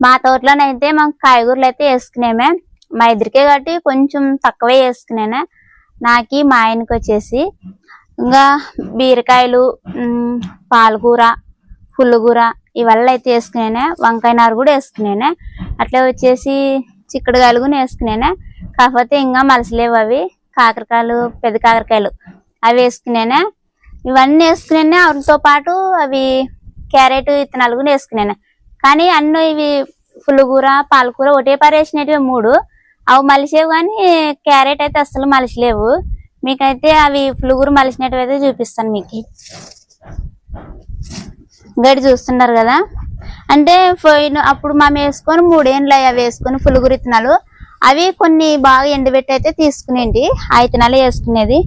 మా తోటలోనైతే మాకు కాయగూరలు అయితే వేసుకునేమే. మా ఇద్దరికే కాబట్టి కొంచెం తక్కువే వేసుకునేనే. నాకి మా ఆయనకి వచ్చేసి. ఇంకా బీరకాయలు పాలకూర పుల్లకూర ఇవల్ల అయితే వేసుకునేనే. వంకాయ నారు కూడా వేసుకునేనే. అట్లే వచ్చేసి చిక్కుడుకాయలు కూడా వేసుకునేనే. కాకపోతే ఇంకా మలసలేవు అవి. కాకరకాయలు పెద్ద కాకరకాయలు అవి వేసుకునేనే. ఇవన్నీ వేసుకునేనే. వాటితో పాటు అవి క్యారెట్ విత్తనాలు కూడా వేసుకునేనే. కానీ అన్నీ ఇవి పులుగూర పాలకూర ఒకటే పారేసినవి మూడు. అవి మలిసేవు కానీ క్యారెట్ అయితే అస్సలు మలిసలేవు మీకైతే అవి పులుగురు మలిసినట్టు అయితే చూపిస్తాను మీకు. గడి చూస్తున్నారు కదా? అంటే పోయిన అప్పుడు మేము వేసుకొని మూడేళ్ళు అవి వేసుకొని పులుగురు విత్తనాలు అవి కొన్ని బాగా ఎండబెట్టి అయితే తీసుకునేది ఆ ఇత్తనాలు వేసుకునేది.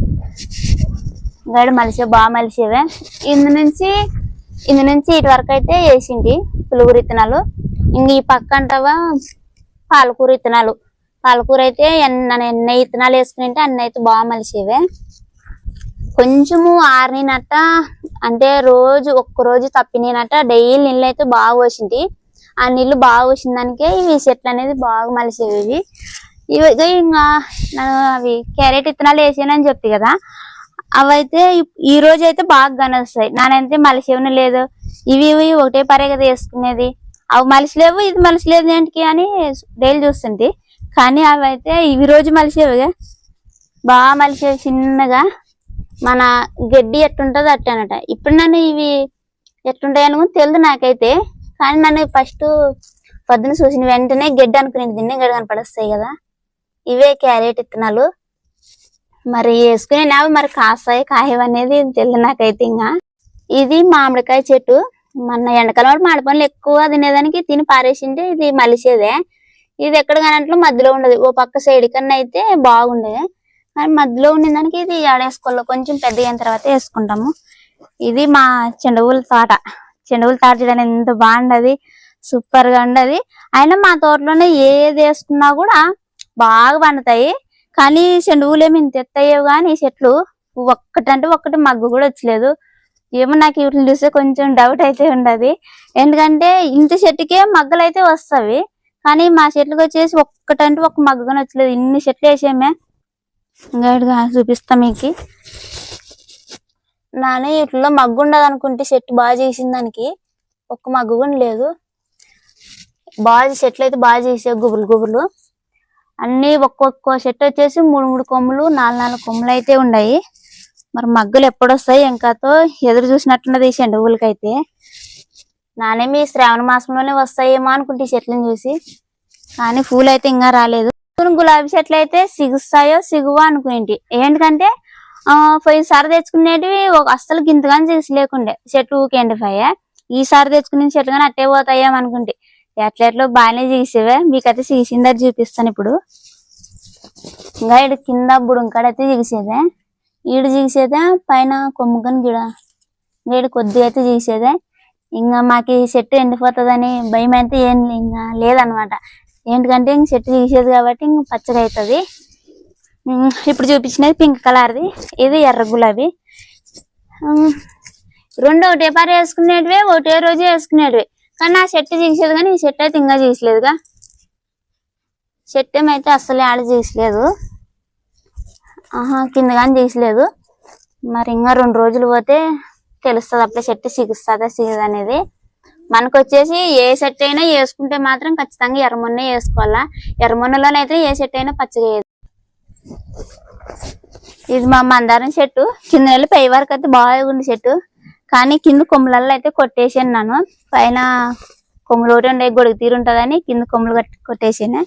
గడి మలిసే బాగా మలిసేవే. ఇందు నుంచి ఇందు నుంచి ఇటు వరకు అయితే వేసింది పులుగురు విత్తనాలు ఇంక ఈ పక్క అంటావా పాలకూర విత్తనాలు పాలకూర అయితే ఎన్న ఎన్న ఇత్తనాలు వేసుకుని అన్ని అయితే బాగా మలిసేవే. కొంచెము ఆరినట్ట అంటే రోజు ఒక్క రోజు తప్పినట్ట డైలీ నీళ్ళు అయితే బాగా పోసింది. ఆ నీళ్ళు బాగా పోసిన దానికే ఇవి చెట్లు అనేది బాగా మలిసేవి ఇవి. ఇంకా అవి క్యారెట్ ఇత్తనాలు వేసానని చెప్తే కదా అవైతే ఈ రోజు అయితే బాగా కనొస్తాయి నానైతే మలిసేవన లేదు. ఇవి ఇవి ఒకటే పరే కదా వేసుకునేది. అవి మలిసిలేవు ఇది మలిసిలేదు ఏంటికి అని డైలీ చూస్తుంది కానీ అవి అయితే ఇవి రోజు మలిసేవిగా బాగా మలిసేవి చిన్నగా. మన గడ్డి ఎట్టుంటది అట్టనట. ఇప్పుడు నన్ను ఇవి ఎట్టుంటాయి అనుకుని తెలియదు నాకైతే. కానీ నన్ను ఫస్ట్ పొద్దున చూసిన వెంటనే గడ్డి అనుకునేది తిన్నే గడ్డి కనపడస్తాయి కదా. ఇవే క్యారెట్ విత్తనాలు మరి వేసుకునేవి మరి కాస్తాయి కాయవనేది తెలియదు నాకైతే ఇంకా. ఇది మామిడికాయ చెట్టు. మన ఎండకాలం మామిడి పండ్లు ఎక్కువ తినేదానికి తిని పారేసింటే ఇది మలిసేదే. ఇది ఎక్కడ కానంట్లో మధ్యలో ఉండదు. ఓ పక్క సైడ్ కన్నా అయితే బాగుండేది కానీ మధ్యలో ఉండే దానికి ఇది ఆడేసుకోవాలి కొంచెం పెద్ద అయిన తర్వాత వేసుకుంటాము. ఇది మా చెండవుల తోట. చెండువుల తోట చేయడానికి ఎంత బాగుండదు. సూపర్గా ఉండదు. అయినా మా తోటలోనే ఏది వేసుకున్నా కూడా బాగా పండుతాయి. కానీ చెండువులు ఏమి ఇంత ఎత్తయ్యేవి కానీ ఈ చెట్లు ఒక్కటంటే ఒక్కటి మగ్గు కూడా వచ్చలేదు. ఏమో నాకు వీటిని చూస్తే కొంచెం డౌట్ అయితే ఉండదు ఎందుకంటే ఇంత చెట్టుకే మగ్గలు అయితే వస్తాయి కానీ మా చెట్లకు వచ్చేసి ఒక్కటంటే ఒక్క మగ్గు కూడా వచ్చలేదు. ఇన్ని చెట్లు వేసామే. గైడ్గా చూపిస్తా మీకు. నానే వీటిలో మగ్గు ఉండదు అనుకుంటే చెట్టు బాగా చేసిన దానికి. ఒక్క మగ్గు కూడా లేదు. బాగా చెట్లు అయితే బాగా చేసావు గుబులు గుబులు. అన్ని ఒక్కొక్క చెట్టు వచ్చేసి మూడు మూడు కొమ్ములు నాలుగు నాలుగు కొమ్ములు అయితే ఉన్నాయి మరి మగ్గులు ఎప్పుడు వస్తాయి ఇంకాతో ఎదురు చూసినట్టున్నది ఈ చెండువులకైతే నానేమి ఈ శ్రావణ మాసంలోనే వస్తాయేమో అనుకుంటే చెట్లను చూసి. కానీ పూలు అయితే ఇంకా రాలేదు. గులాబీ చెట్లు అయితే సిగుస్తాయో సిగువో అనుకునేవి ఏంటంటే ఆ పోయినసారి తెచ్చుకునేటివి అస్సలు గింతగానే సిగుసు లేకుండే చెట్టు ఈ ఈసారి తెచ్చుకునే చెట్లు కానీ అట్టే పోతాయేమో అనుకుంటే. ఎట్లా ఎట్లో బాగానే చేసేవే. మీకైతే చేసిందని చూపిస్తాను ఇప్పుడు. ఇంకా ఇటు కింద బుడంకాడైతే చేసేదే. ఈడు చేసేదే పైన కొమ్ముకని గిడ. ఈడు కొద్దిగా అయితే చేసేదే. ఇంకా మాకు ఈ చెట్టు ఎండిపోతుందని భయం అయితే ఏం లే- ఇంకా లేదనమాట. ఏంటంటే ఇంక చెట్టు తీసేది కాబట్టి ఇంక పచ్చగా అవుతుంది ఇప్పుడు చూపించినది పింక్ కలర్ది. ఇది ఎర్ర గులాబీ. రెండు ఒకటే పారి వేసుకునేటివే ఒకటే రోజు వేసుకునేటివి. కానీ ఆ షర్ట్ తీసేది కానీ ఈ షర్ట్ అయితే ఇంకా చేసలేదుగా షర్ట్ ఏమైతే అసలు ఆడ తీసలేదు ఆహా కింద కానీ తీసలేదు మరి ఇంకా రెండు రోజులు పోతే తెలుస్తుంది అప్పుడే చెట్టు సిగుస్తుందా సిగదు అనేది మనకు వచ్చేసి ఏ సెట్ అయినా వేసుకుంటే మాత్రం ఖచ్చితంగా ఎర్రమొన్నే వేసుకోవాలా. ఎర్రమొన్నలోనైతే ఏ షర్ట్ అయినా పచ్చగా ఇది మా మందారం చెట్టు కింద వెళ్ళి పై వరకు అయితే బాగుంది చెట్టు కానీ కింద కొమ్ములల్లో అయితే కొట్టేసాను నన్ను పైన కొమ్ములు ఒకటి ఉండే గొడుగు తీరు ఉంటుందని కింద కొమ్ములు కట్టి కొట్టేసాను.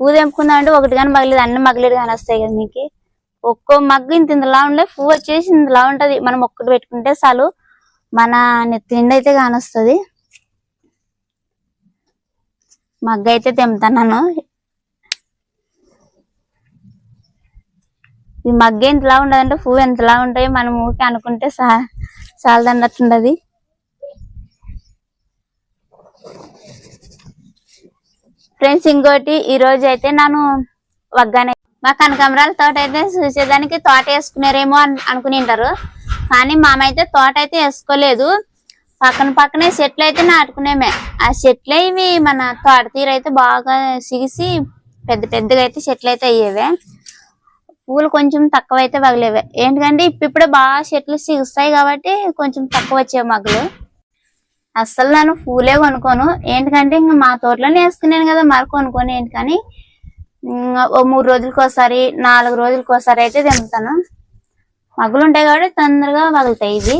పువ్వు తెంపుకుందామంటే ఒకటి కానీ మగలేదు అన్ని మగలేదు కానీ వస్తాయి కదా మీకు. ఒక్కో మగ్గు ఇంత ఇంతలా ఉండే పువ్వు వచ్చేసి ఇంతలా ఉంటది. మనం ఒక్కటి పెట్టుకుంటే చాలు మన నెత్తి నిండా అయితే కానొస్తుంది మగ్గ అయితే తెంపుతాను ఈ మగ్గ ఎంతలా ఉండదంటే పువ్వు ఎంతలా ఉంటాయో మనం ఊరికి అనుకుంటే చా చాలదన్నట్టుండది ఫ్రెండ్స్ ఇంకోటి ఈ రోజు అయితే నేను వగ్గానే మా కనకమరాల తోట అయితే చూసేదానికి తోట వేసుకున్నారేమో అని అనుకుని ఉంటారు కానీ మామైతే తోట అయితే వేసుకోలేదు. పక్కన పక్కనే చెట్లు అయితే నాటుకునేమే. ఆ చెట్లే ఇవి మన తోట తీరైతే అయితే బాగా సిగిసి పెద్ద పెద్దగా అయితే చెట్లు అయితే అయ్యేవే. పూలు కొంచెం తక్కువ అయితే పగిలేవే. ఏంటంటే ఇప్పుడే బాగా చెట్లు సిగుస్తాయి కాబట్టి కొంచెం తక్కువ వచ్చేవి మగ్గులు. అస్సలు నేను పూలే కొనుక్కోను. ఏంటంటే ఇంకా మా తోటలోనే వేసుకున్నాను కదా మరి కొనుక్కొని ఏంటి కానీ ఓ మూడు రోజులకి ఒకసారి నాలుగు రోజులకి ఒకసారి అయితే తెంపుతాను మగ్గులు ఉంటాయి కాబట్టి తొందరగా పగులుతాయి ఇవి.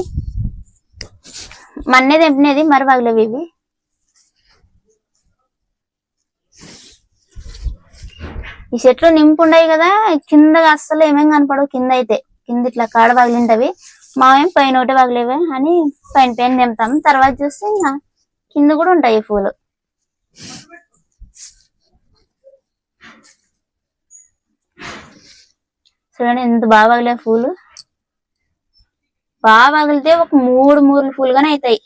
మన్నే తెంపినది మరి పగలేవి ఇవి. ఈ చెట్లు నింపు ఉండయి కదా కింద అస్సలు ఏమేం కనపడవు కింద అయితే కింద ఇట్లా కాడ పగిలింటవి మావేం పైన ఒకటే పగిలేవే అని పైన పైన నింపుతాం. తర్వాత చూస్తే ఇంకా కింద కూడా ఉంటాయి ఈ పూలు. చూడండి ఎంత బాగా పగిలే పూలు. బాగా పగిలితే ఒక మూడు మూడు పూలుగానే అవుతాయి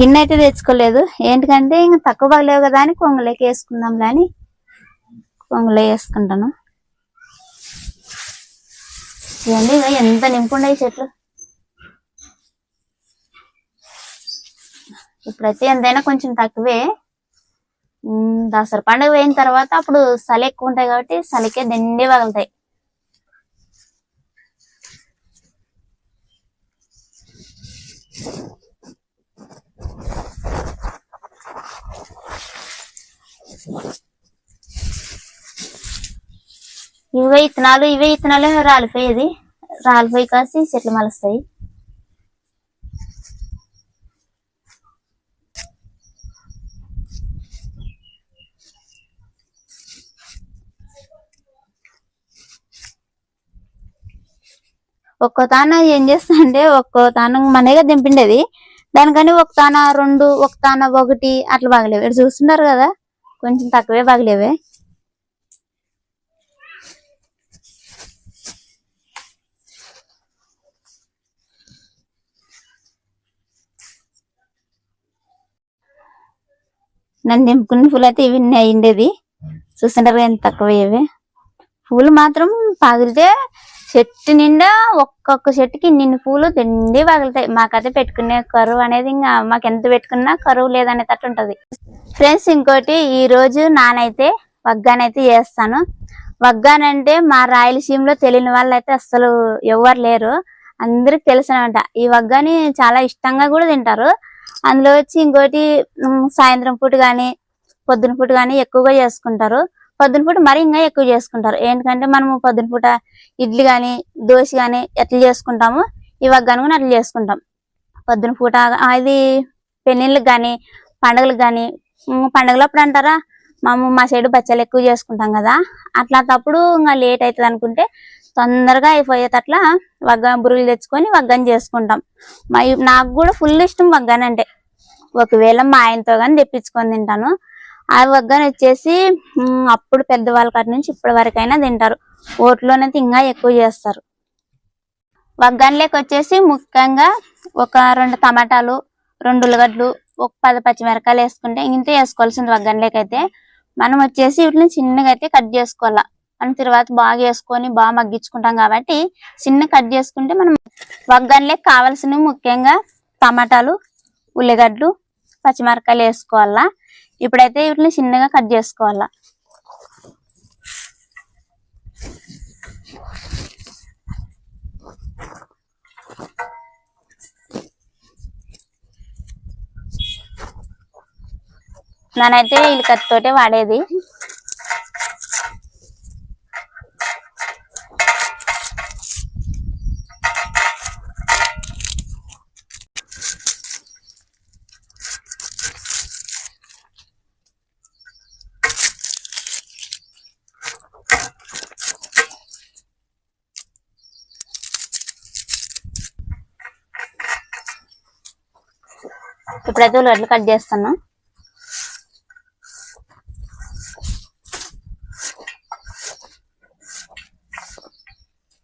గిన్నె అయితే తెచ్చుకోలేదు. ఏంటికంటే ఇంకా తక్కువ పగలేవు కదా అని కొంగులోకి వేసుకుందాం అని కొంగలే వేసుకుంటాను. ఏంటి ఎంత నింపుండే చెట్లు? ఇప్పుడైతే ఎంతైనా కొంచెం తక్కువే. దసరా పండుగ పోయిన తర్వాత అప్పుడు చలి ఎక్కువ ఉంటాయి కాబట్టి చలికే దండి పగులుతాయి. ఇవే ఇత్తనాలు ఇవే ఇత్తనాలు రాలిపోయేది రాలిపోయి కాసి చెట్లు మలుస్తాయి. ఒక్కో తాన ఏం చేస్తా అంటే ఒక్కో తాన మనగా దింపిండేది దానికని ఒక తాన రెండు ఒక తాన ఒకటి అట్లా బాగలేవు. ఇక్కడ చూస్తున్నారు కదా కొంచెం తక్కువే బాగలేవే. నన్ను దింపుకున్న పూలు అయితే ఇవి అయ్యిండేది చూస్తుంటారు కదా ఎంత తక్కువ ఇవి. పూలు మాత్రం పగిలితే చెట్టు నిండా ఒక్కొక్క చెట్టుకి ఇన్ని పూలు తిండి పగులుతాయి. మాకైతే పెట్టుకునే కరువు అనేది ఇంకా మాకు ఎంత పెట్టుకున్నా కరువు లేదనేటట్టు ఉంటది. ఫ్రెండ్స్ ఇంకోటి ఈ రోజు నానైతే వగ్గానైతే చేస్తాను. వగ్గానంటే మా రాయలసీమలో తెలియని వాళ్ళు అయితే అస్సలు ఎవరు లేరు. అందరికి తెలిసినమాట. ఈ వగ్గాని చాలా ఇష్టంగా కూడా తింటారు. అందులో వచ్చి ఇంకోటి సాయంత్రం పూట కానీ పొద్దున పూట కానీ ఎక్కువగా చేసుకుంటారు. పొద్దున పూట మరీ ఇంకా ఎక్కువ చేసుకుంటారు. ఏంటంటే మనము పొద్దున పూట ఇడ్లీ కానీ దోశ కానీ ఎట్లా చేసుకుంటామో ఈ వగ్గాను కూడా అట్లా చేసుకుంటాం. పొద్దున పూట అది పెళ్ళిళ్ళకి కానీ పండగలకు కానీ పండుగలు పండగలప్పుడు అంటారా మేము మా సైడ్ బచ్చాలు ఎక్కువ చేసుకుంటాం కదా అట్లా తప్పుడు ఇంకా లేట్ అవుతుంది అనుకుంటే తొందరగా అయిపోయేటట్లా వగ్గ బురుగులు తెచ్చుకొని వగ్గని చేసుకుంటాం. మా నాకు కూడా ఫుల్ ఇష్టం వగ్గాని అంటే ఒకవేళ మా ఆయనతో కానీ తెప్పించుకొని తింటాను. ఆ వగ్గని వచ్చేసి అప్పుడు పెద్దవాళ్ళ కాటి నుంచి ఇప్పటి వరకైనా తింటారు. ఓట్లోనైతే ఇంకా ఎక్కువ చేస్తారు. వగ్గానిలోకి వచ్చేసి ముఖ్యంగా ఒక రెండు టమాటాలు రెండు ఉల్లగడ్డలు ఒక పది పచ్చిమిరకాయలు వేసుకుంటే ఇంతే వేసుకోవాల్సింది వగ్గానిలోకి అయితే మనం వచ్చేసి వీటిని చిన్నగా అయితే కట్ చేసుకోవాలా? మనం తర్వాత బాగా వేసుకొని బాగా మగ్గించుకుంటాం కాబట్టి చిన్న కట్ చేసుకుంటే మనం వగ్గానిలోకి కావాల్సినవి ముఖ్యంగా టమాటాలు ఉల్లిగడ్డలు పచ్చిమిరకాయలు వేసుకోవాలా? ఇప్పుడైతే వీటిని చిన్నగా కట్ చేసుకోవాలా. నేనైతే వీళ్ళ కత్తితోటే వాడేది. ఇప్పుడైతే ఉల్లిగడ్డలు కట్ చేస్తాను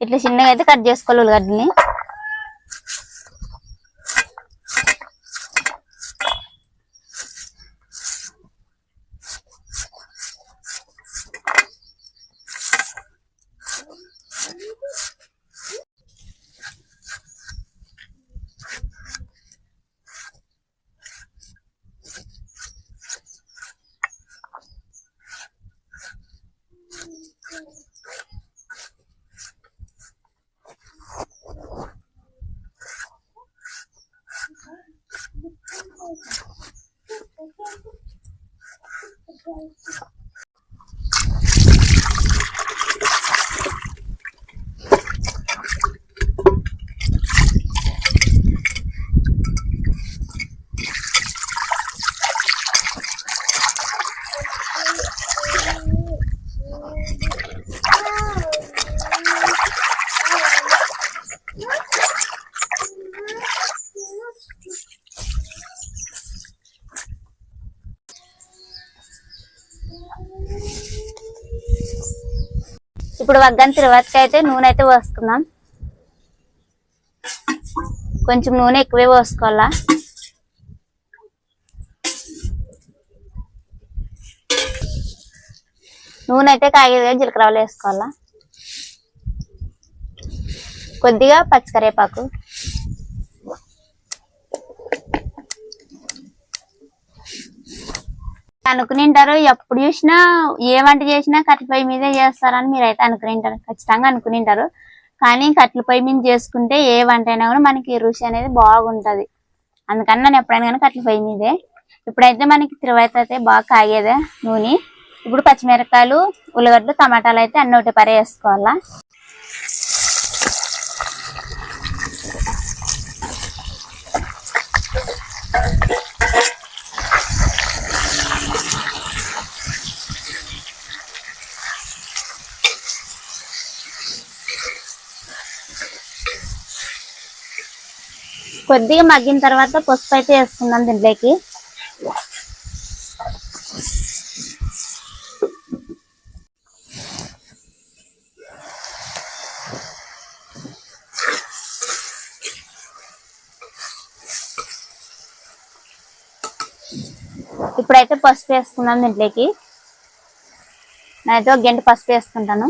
ఇట్లా చిన్నగా అయితే కట్ చేసుకోవాలి ఉల్లిగడ్డని. ఇప్పుడు వగ్గాని తిరువాతకి అయితే నూనె అయితే పోసుకుందాం. కొంచెం నూనె ఎక్కువే పోసుకోవాలా? నూనె అయితే కాగేదిగా జీలకర్రలు వేసుకోవాలా? కొద్దిగా పచ్చికరేపాకు. అనుకునింటారు. ఎప్పుడు చూసినా ఏ వంట చేసినా కట్టెల పొయ్యి మీదే చేస్తారని మీరైతే అనుకునింటారు. ఖచ్చితంగా అనుకునింటారు. కానీ కట్టెల పొయ్యి మీద చేసుకుంటే ఏ వంట అయినా కూడా మనకి రుచి అనేది బాగుంటది. అందుకని నేను ఎప్పుడైనా కానీ కట్టెల పొయ్యి మీదే. ఇప్పుడైతే మనకి తిరువైతే అయితే బాగా కాగేదే నూనె. ఇప్పుడు పచ్చిమిరపకాయలు ఉల్లిగడ్డలు టమాటాలు అయితే అన్ని ఒకటి పరే కొద్దిగా మగ్గిన తర్వాత పసుపు అయితే వేస్తున్నాం దీంట్లోకి. ఇప్పుడైతే పసుపు వేసుకున్నాను దీంట్లోకి. నేనైతే ఒక గంట పసుపు వేసుకుంటాను.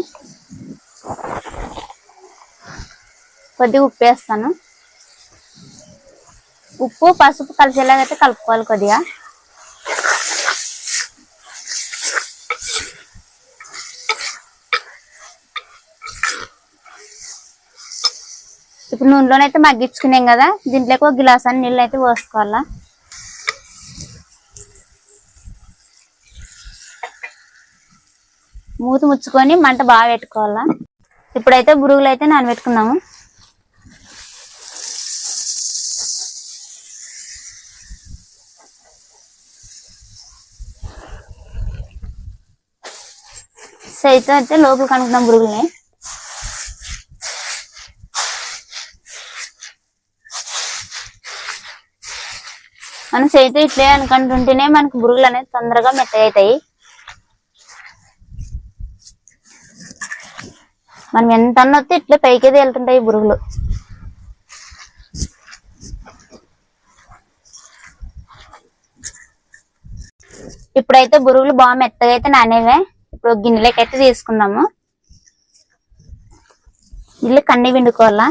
కొద్దిగా ఉప్పు వేస్తాను. ఉప్పు పసుపు కలిసేలాగా అయితే కలుపుకోవాలి కొద్దిగా. ఇప్పుడు నూనెలోనైతే మగ్గించుకున్నాం కదా దీంట్లోకి ఒక గిలాస్ అని నీళ్ళు అయితే పోసుకోవాలా. మూత ముచ్చుకొని మంట బాగా పెట్టుకోవాలా. ఇప్పుడైతే బురుగులు అయితే నానబెట్టుకున్నాము. సైతం అయితే లోపల కనుక్కున్నాం బురుగుల్ని. మనం చేతి ఇట్లే అనుకుంటుంటేనే మనకు బురుగులు అనేది తొందరగా మెత్తగా అవుతాయి. మనం ఎంత అన్నొస్తే ఇట్లా పైకి తేలుతుంటాయి బురుగులు. ఇప్పుడైతే బురుగులు బాగా మెత్తగా అయితే నానేవే. ఇప్పుడు ఒక గిన్నెలోకి అయితే తీసుకుందాము. ఇల్లు కన్నీ పిండుకోవాలా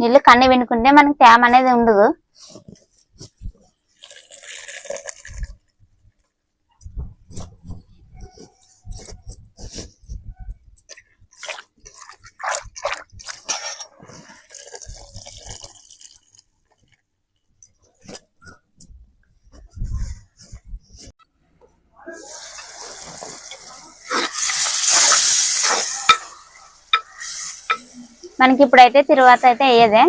నీళ్ళు కన్నీ వెనుకుంటే మనకి తేమ అనేది ఉండదు. మనకి ఇప్పుడైతే తిరువాత అయితే అయ్యేదే.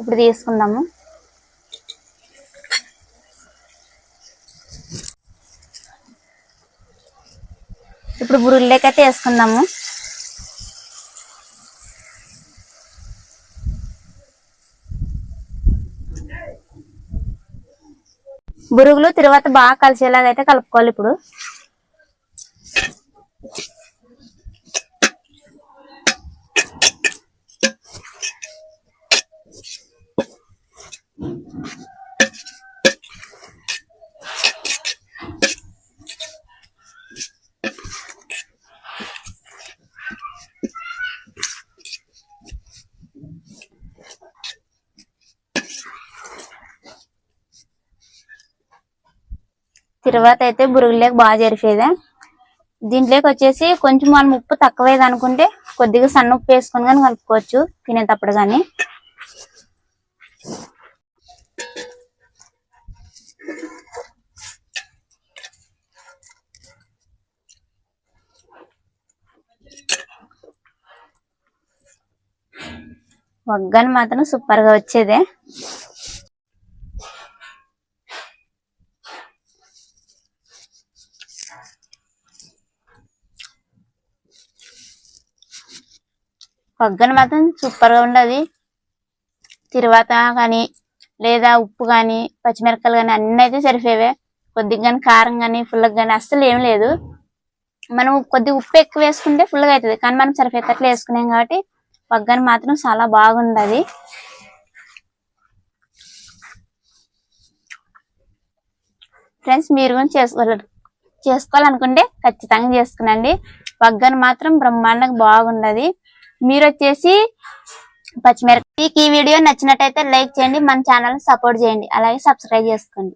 ఇప్పుడు తీసుకుందాము. ఇప్పుడు బురుల్లేకైతే వేసుకుందాము. బురుగులు తిరువాత బాగా కలిసేలాగా అయితే కలుపుకోవాలి ఇప్పుడు. తర్వాత అయితే బురుగులేక బాగా జరిపేదే. దీంట్లోకి వచ్చేసి కొంచెం మనం ఉప్పు తక్కువేది అనుకుంటే కొద్దిగా సన్న ఉప్పు వేసుకొని కానీ కలుపుకోవచ్చు తినేటప్పుడు కానీ వగ్గని మాత్రం సూపర్గా వచ్చేదే. పగ్గన మాత్రం సూపర్గా ఉండదు. తిరువాత కానీ లేదా ఉప్పు కానీ పచ్చిమిరపకాయలు కానీ అన్ని అయితే సరిపోయేవే. కొద్దిగా కానీ కారం కానీ ఫుల్గా కానీ అస్సలు ఏం లేదు. మనం కొద్దిగా ఉప్పు ఎక్కువ వేసుకుంటే ఫుల్గా అవుతుంది కానీ మనం సరిపోయేటట్లు వేసుకున్నాం కాబట్టి పగ్గన మాత్రం చాలా బాగుండదు. ఫ్రెండ్స్ మీరు కూడా చేసుకోవాలి చేసుకోవాలనుకుంటే ఖచ్చితంగా చేసుకునండి. పగ్గన మాత్రం బ్రహ్మాండంగా బాగుండదు. మీరు వచ్చేసి పచ్చిమిరపకాయ ఈ వీడియో నచ్చినట్టయితే లైక్ చేయండి మన ఛానల్ సపోర్ట్ చేయండి. అలాగే సబ్స్క్రైబ్ చేసుకోండి.